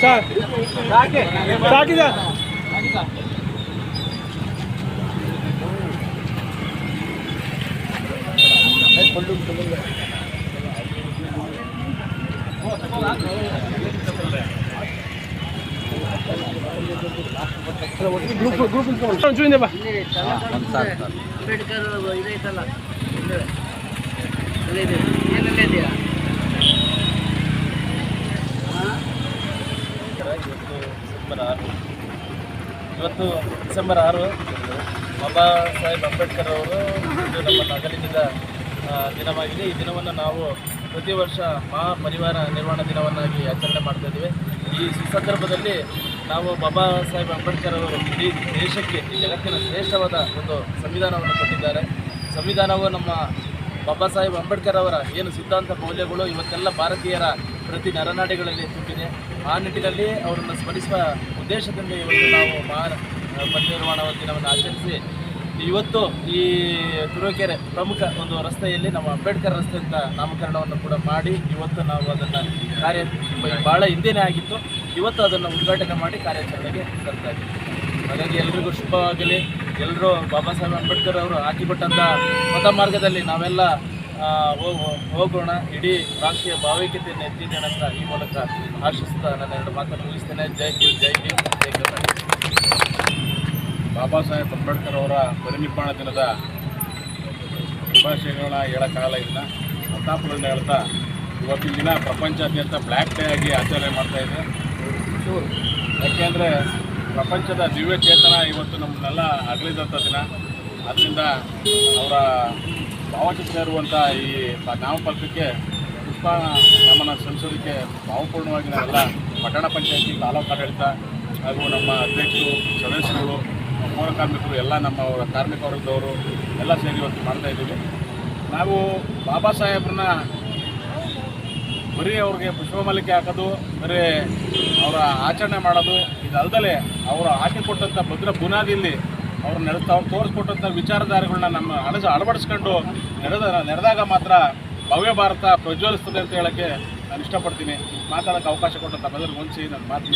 Sir ಸಾಕಿ sir group group ಚೂಯಿಂದ ಬಾ ಅಂಬೇಡ್ಕರ್ ಇದೈತಲ್ಲ ಇದು. ಅಲ್ಲಿದೆ. ಏನೆಲ್ಲ ಇದೆಯಾ ಇವತ್ತು ಡಿಸೆಂಬರ್ ಆರು. ಇವತ್ತು ಡಿಸೆಂಬರ್ ಆರು, ಬಾಬಾ ಸಾಹೇಬ್ ಅಂಬೇಡ್ಕರ್ ಅವರು ನಮ್ಮ ನಾಗರಿಕದ ದಿನವಾಗಿದೆ. ಈ ದಿನವನ್ನು ನಾವು ಪ್ರತಿ ವರ್ಷ ಮಹಾ ಪರಿವಾರ ನಿರ್ವಹಣಾ ದಿನವನ್ನಾಗಿ ಆಚರಣೆ ಮಾಡ್ತಾ ಇದ್ದೀವಿ. ಈ ಸಂದರ್ಭದಲ್ಲಿ ನಾವು ಬಾಬಾ ಸಾಹೇಬ್ ಅಂಬೇಡ್ಕರ್ ಅವರು ಇಡೀ ದೇಶಕ್ಕೆ, ಈ ಜಗತ್ತಿನ ಶ್ರೇಷ್ಠವಾದ ಒಂದು ಸಂವಿಧಾನವನ್ನು ಕೊಟ್ಟಿದ್ದಾರೆ. ಸಂವಿಧಾನವು ನಮ್ಮ ಬಾಬಾ ಸಾಹೇಬ್ ಅಂಬೇಡ್ಕರ್ ಅವರ ಏನು ಸಿದ್ಧಾಂತ ಮೌಲ್ಯಗಳು ಇವತ್ತೆಲ್ಲ ಭಾರತೀಯರ ಪ್ರತಿ ನರನಾಡಿಗಳಲ್ಲಿ ತುಂಬಿದೆ. ಆ ನಿಟ್ಟಿನಲ್ಲಿ ಅವರನ್ನು ಸ್ಮರಿಸುವ ಉದ್ದೇಶದಿಂದ ಇವತ್ತು ನಾವು ಮಹಾ ಪರಿನಿರ್ವಾಣ ದಿನವನ್ನು ಆಚರಿಸಿ, ಇವತ್ತು ಈ ತುರುವೇಕೆರೆ ಪ್ರಮುಖ ಒಂದು ರಸ್ತೆಯಲ್ಲಿ ನಮ್ಮ ಅಂಬೇಡ್ಕರ್ ರಸ್ತೆ ಅಂತ ನಾಮಕರಣವನ್ನು ಕೂಡ ಮಾಡಿ, ಇವತ್ತು ನಾವು ಅದನ್ನು ಕಾರ್ಯ ಭಾಳ ಹಿಂದೆನೇ ಆಗಿತ್ತು. ಇವತ್ತು ಅದನ್ನು ಉದ್ಘಾಟನೆ ಮಾಡಿ ಕಾರ್ಯಾಚರಣೆಗೆ ತರ್ತಾ ಇದ್ದೀವಿ ಹಾಗಾಗಿ ಎಲ್ರಿಗೂ ಶುಭವಾಗಲಿ ಎಲ್ಲರೂ ಬಾಬಾ ಸಾಹೇಬ್ ಅಂಬೇಡ್ಕರ್ ಅವರು ಹಾಕಿಕೊಟ್ಟಂಥ ಮತ ಮಾರ್ಗದಲ್ಲಿ ನಾವೆಲ್ಲ ಹೋಗೋಣ. ಇಡೀ ರಾಷ್ಟ್ರೀಯ ಭಾವೈಕ್ಯತೆಯನ್ನು ಎತ್ತಿದ್ದೇನೆ ಅಂತ ಈ ಮೂಲಕ ಆಶಿಸ್ತಾ ನನ್ನ ಎರಡು ಮಾತನ್ನು ಮುಗಿಸ್ತೇನೆ. ಜೈ ಹಿಂದ್, ಜೈ ಭೀಮ್ ಜೈ ಬಾಬಾ ಸಾಹೇಬ್ ಅಂಬೇಡ್ಕರ್ ಅವರ ಪರಿನಿರ್ಮಾಣ ದಿನದ ಶುಭಾಶಯಗಳನ್ನ ಹೇಳೋಕ್ಕಾಗಲ್ಲ ಇದನ್ನ ಸಂತಾಪದಿಂದ ಹೇಳ್ತಾ, ಇವತ್ತಿನ ದಿನ ಪ್ರಪಂಚಾದ್ಯಂತ ಬ್ಲ್ಯಾಕ್ ಡೇ ಆಗಿ ಆಚರಣೆ ಮಾಡ್ತಾ ಇದೆ. ಯಾಕೆಂದರೆ ಪ್ರಪಂಚದ ದಿವ್ಯ ಚೇತನ ಇವತ್ತು ನಮ್ಮನ್ನೆಲ್ಲ ಅಗಲಿದಂಥ ದಿನ. ಅದರಿಂದ ಅವರ ಭಾವಚಿತ್ರ ಇರುವಂಥ ಈ ನಾಮಪತ್ರಕ್ಕೆ ಪುಷ್ಪ ನಮನ ಸಲ್ಲಿಸೋದಕ್ಕೆ ಭಾವಪೂರ್ಣವಾಗಿ ನಾವೆಲ್ಲ ಪಟ್ಟಣ ಪಂಚಾಯತಿ ತಾಲೂಕು ಆಡಳಿತ ಹಾಗೂ ನಮ್ಮ ಅಧ್ಯಕ್ಷರು, ಸದಸ್ಯರುಗಳು, ಪೌರ ಕಾರ್ಮಿಕರು, ಎಲ್ಲ ನಮ್ಮ ಕಾರ್ಮಿಕ ವರ್ಗದವರು ಎಲ್ಲ ಸೇರಿ ಇವತ್ತು ಮಾಡ್ತಾ ಇದ್ದೀವಿ. ನಾವು ಬಾಬಾ ಸಾಹೇಬ್ರನ್ನ ಬರೀ ಅವ್ರಿಗೆ ಪುಷ್ಪಮಾಲಿಕೆ ಹಾಕೋದು, ಬರೀ ಅವರ ಆಚರಣೆ ಮಾಡೋದು ಇದಲ್ದಲೆ ಅವರು ಹಾಕಿಕೊಟ್ಟಂಥ ಭದ್ರ ಬುನಾದಿಯಲ್ಲಿ ಅವ್ರು ನಡೆಸ್ತಾ ಅವ್ರು ತೋರಿಸ್ಕೊಟ್ಟಂಥ ವಿಚಾರಧಾರೆಗಳನ್ನ ನಮ್ಮ ಅಳಸ ಅಳವಡಿಸ್ಕೊಂಡು ನಡೆದ ನಡೆದಾಗ ಮಾತ್ರ ಭವ್ಯ ಭಾರತ ಪ್ರಜ್ವಲಿಸ್ತದೆ ಅಂತ ಹೇಳೋಕ್ಕೆ ನಾನು ಇಷ್ಟಪಡ್ತೀನಿ. ಮಾತಾಡೋಕ್ಕೆ ಅವಕಾಶ ಕೊಟ್ಟಂಥ ಬದಲು ಹೊಂದಿಸಿ ನಾನು ಮಾತು